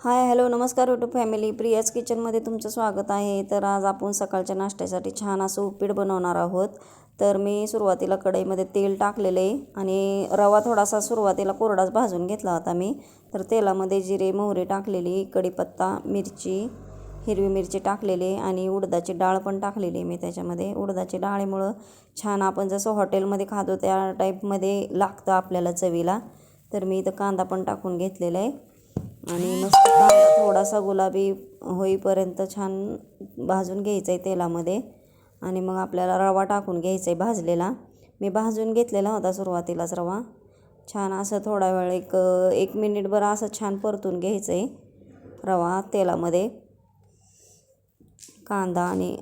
हाय hello नमस्कार YouTube family. Priya's किचनमध्ये तुमचं स्वागत आहे. तर आज आपण सकाळच्या नाश्त्यासाठी छान असं उपीट बनवणार आहोत. तर मी सुरुवातीला कढईमध्ये तेल टाकलेलं आहे आणि रवा थोडासा सुरुवातीला कोरडाच भाजून घेतला होता मी. तर तेलामध्ये जिरे मोहरी टाकलेली कढीपत्ता मिरची हिरवी मिरची टाकलेली आणि उडदाची डाळ पण टाकलेली मी त्याच्यामध्ये. उडदाची डाळीमुळं छान आपण जसं हॉटेलमध्ये खातो त्या टाईपमध्ये लागतं आपल्याला चवीला. तर मी इथं कांदा पण टाकून घेतलेला आहे. आणि मस्त कांदा थोडासा गुलाबी होईपर्यंत छान भाजून घ्यायचं आहे तेलामध्ये. आणि मग आपल्याला रवा टाकून घ्यायचा आहे भाजलेला. मी भाजून घेतलेला होता सुरुवातीलाच रवा. छान असं थोडा वेळ एक एक मिनिटभर असं छान परतून घ्यायचं आहे रवा तेलामध्ये. कांदा आणि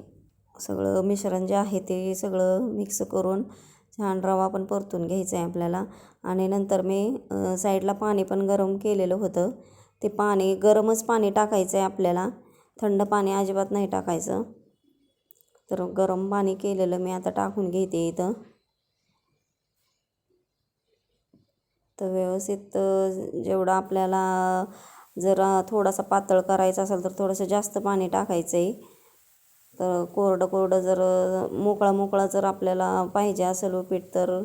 सगळं मिश्रण जे आहे ते सगळं मिक्स करून छान रवा पण परतून घ्यायचा आहे आपल्याला. आणि नंतर मी साईडला पाणी पण गरम केलेलं होतं. ते पाणी गरमच पाणी टाकायचं आहे आपल्याला. थंड पाणी अजिबात नाही टाकायचं. तर गरम पाणी केलेलं मी आता टाकून घेते इथं. तर व्यवस्थित जेवढं आपल्याला जर थोडासा पातळ करायचं असेल तर थोडंसं जास्त पाणी टाकायचं आहे तर कोरडं कोरडं जर मोकळा मोकळा जर आपल्याला पाहिजे असेल उपीट तर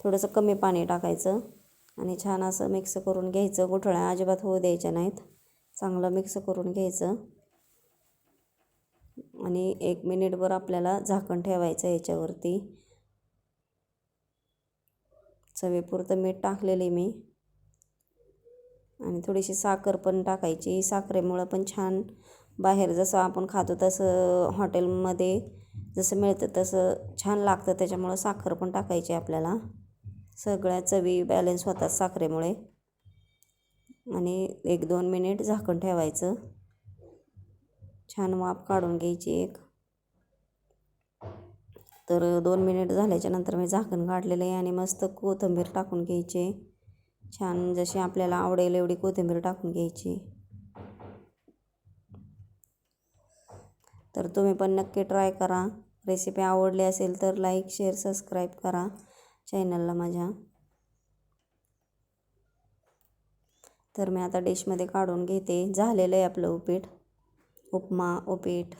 थोडंसं कमी पाणी टाकायचं. आणि छान असं मिक्स करून घ्यायचं. गुठळ्या अजिबात होऊ द्यायच्या नाहीत. चांगलं मिक्स करून घ्यायचं. आणि एक मिनिटभर आपल्याला झाकण ठेवायचं याच्यावरती. चवीपुरतं मीठ टाकलेले मी. आणि थोडीशी साखर पण टाकायची. साखरेमुळं पण छान बाहेर जसं आपण खातो तसं हॉटेलमध्ये जसं मिळतं तसं छान लागतं. त्याच्यामुळं साखर पण टाकायची आपल्याला. सगळ्या चवी बॅलन्स होतात साखरेमुळे. आणि एक दोन मिनिट झाकण ठेवायचं. छान वाफ काढून घ्यायची एक. तर दोन मिनिट झाल्याच्यानंतर मी झाकण काढलेलं आहे आणि मस्त कोथिंबीर टाकून घ्यायची. छान जशी आपल्याला आवडेल एवढी कोथिंबीर टाकून घ्यायची. तर तुम्ही पण नक्की ट्राय करा. रेसिपी आवडली असेल तर लाईक शेअर सबस्क्राईब करा. चॅनलला माझ्या. तर मी आता डिशमध्ये काढून घेते. झालेलं आहे आपलं उपीट. उपमा उपीट.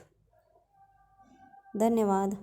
धन्यवाद.